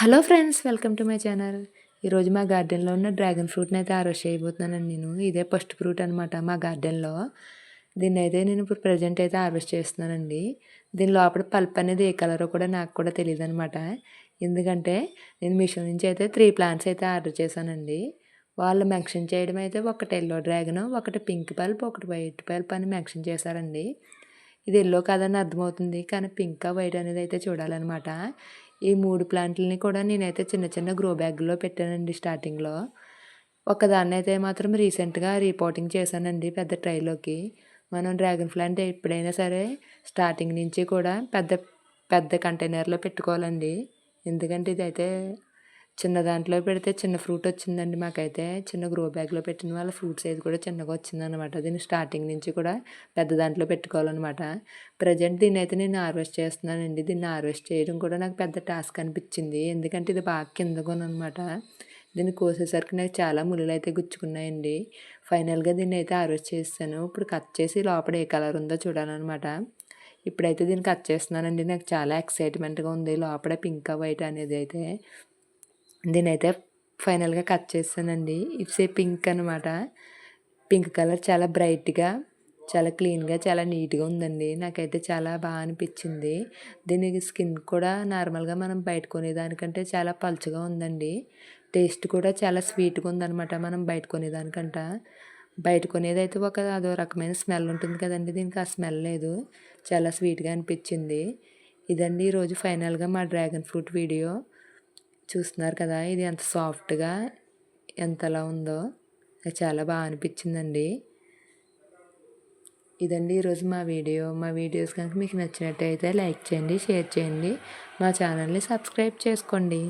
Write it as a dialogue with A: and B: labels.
A: Hello friends welcome to my channel. ఈరోజు మా గార్డెన్లో ఉన్న డ్రాగన్ ఫ్రూట్ని అయితే ఆరోష్ చేయబోతున్నానండి నేను. ఇదే ఫస్ట్ ఫ్రూట్ అనమాట మా గార్డెన్లో. దీన్ని అయితే నేను ఇప్పుడు ప్రజెంట్ అయితే హార్వెస్ట్ చేస్తున్నానండి. దీని లోపల పల్ప్ అనేది ఏ కలరో కూడా నాకు కూడా తెలియదు అనమాట ఎందుకంటే నేను మిషన్ నుంచి అయితే త్రీ ప్లాంట్స్ అయితే ఆర్డర్ చేశానండి. వాళ్ళు మెన్షన్ చేయడం అయితే ఒకటి ఎల్లో డ్రాగన్ ఒకటి పింక్ పల్ప్ ఒకటి వైట్ పల్ప్ అని మెన్షన్ చేశారండి. ఇది ఎల్లో కాదని అర్థమవుతుంది కానీ పింక్ వైట్ అనేది అయితే చూడాలన్నమాట. ఈ మూడు ప్లాంట్లని కూడా నేనైతే చిన్న చిన్న గ్రో బ్యాగ్లో పెట్టానండి స్టార్టింగ్లో. ఒకదాన్ని అయితే మాత్రం రీసెంట్గా రిపోర్టింగ్ చేశానండి పెద్ద ట్రైలోకి. మనం డ్రాగన్ ప్లాంట్ ఎప్పుడైనా సరే స్టార్టింగ్ నుంచి కూడా పెద్ద పెద్ద కంటైనర్లో పెట్టుకోవాలండి. ఎందుకంటే ఇదైతే చిన్న దాంట్లో పెడితే చిన్న ఫ్రూట్ వచ్చిందండి మాకైతే. చిన్న గ్రో బ్యాగ్లో పెట్టిన వాళ్ళ ఫ్రూట్ సైజ్ కూడా చిన్నగా వచ్చిందనమాట దీన్ని స్టార్టింగ్ నుంచి కూడా పెద్ద దాంట్లో పెట్టుకోవాలన్నమాట. ప్రజెంట్ దీన్ని అయితే నేను హార్వెస్ట్ చేస్తున్నానండి. దీన్ని హార్వెస్ట్ చేయడం కూడా నాకు పెద్ద టాస్క్ అనిపించింది. ఎందుకంటే ఇది బాగా కిందగోనమాట దీన్ని కోసేసరికి నాకు చాలా ముళ్ళు అయితే గుచ్చుకున్నాయండి. ఫైనల్గా దీన్ని అయితే హార్వెస్ట్ చేస్తాను. ఇప్పుడు కట్ చేసి లోపల ఏ కలర్ ఉందో చూడాలన్నమాట. ఇప్పుడైతే దీన్ని కట్ చేస్తున్నానండి. నాకు చాలా ఎక్సైట్మెంట్గా ఉంది. లోపల పింక్ వైట్ అనేది అయితే. దీనైతే ఫైనల్గా కట్ చేస్తానండి ఇట్స్ ఏ పింక్ అనమాట పింక్ కలర్ చాలా బ్రైట్గా చాలా క్లీన్గా చాలా నీట్గా ఉందండి. నాకైతే చాలా బాగా అనిపించింది. దీనికి స్కిన్ కూడా నార్మల్గా మనం బయట కొనేదానికంటే చాలా పలుచగా ఉందండి. టేస్ట్ కూడా చాలా స్వీట్గా ఉందనమాట మనం బయట కొనేదానికంట బయట కొనేది అయితే ఒక అదో రకమైన స్మెల్ ఉంటుంది కదండి. దీనికి ఆ స్మెల్ లేదు. చాలా స్వీట్గా అనిపించింది. ఇదండి ఈరోజు ఫైనల్గా మా డ్రాగన్ ఫ్రూట్ వీడియో. చూస్తున్నారు కదా ఇది ఎంత సాఫ్ట్గా ఎంతలా ఉందో. అది చాలా బాగా అనిపించిందండి. ఇదండి ఈరోజు మా వీడియో. మా వీడియోస్ కనుక మీకు నచ్చినట్టయితే లైక్ చేయండి షేర్ చేయండి. మా ఛానల్ని సబ్స్క్రైబ్ చేసుకోండి.